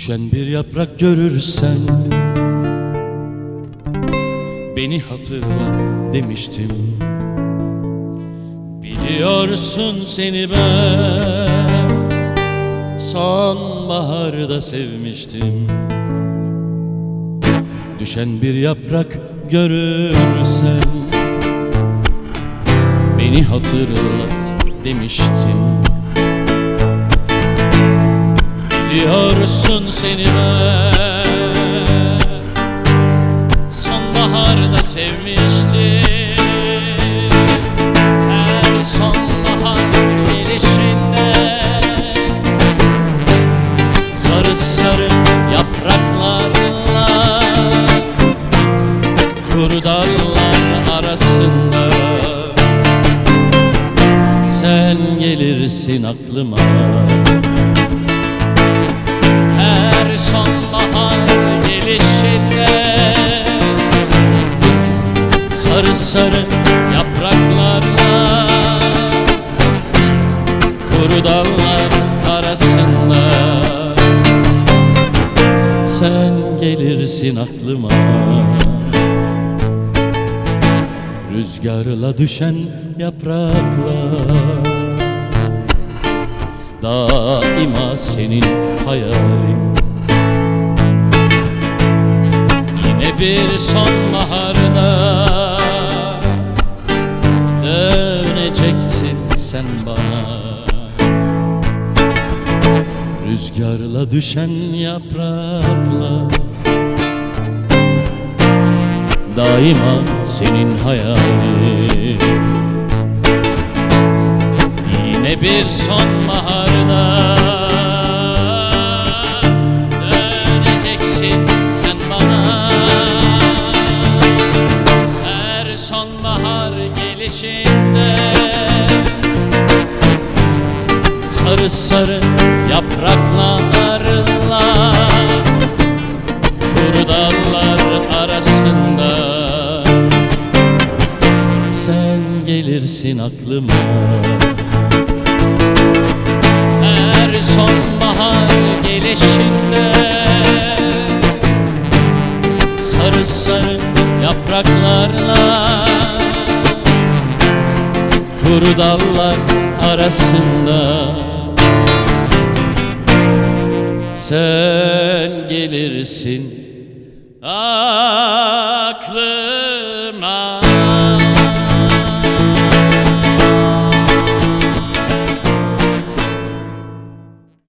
Düşen bir yaprak görürsen Beni hatırla demiştim. Biliyorsun seni ben Sonbaharda sevmiştim. Düşen bir yaprak görürsen Beni hatırla demiştim Biliyorsun seni ben Sonbaharda sevmiştim. Her sonbahar gelişinde Sarı sarı yapraklarla Kuru dallar arasında. Sen gelirsin aklıma her sonbahar gelişinde Sarı sarı yapraklarla Kuru dallar arasında. Sen gelirsin aklıma. Rüzgarla düşen yapraklar Daima senin hayalin Yine bir sonbaharda Döneceksin sen bana. Rüzgarla düşen yapraklar Daima senin hayalin Yine bir sonbaharda sonbahar gelişinde. Sarı sarı yapraklarla Kuru dallar arasında. Sen gelirsin aklıma. Her sonbahar gelişinde yapraklarla Kuru dallar arasında. Sen gelirsin aklıma.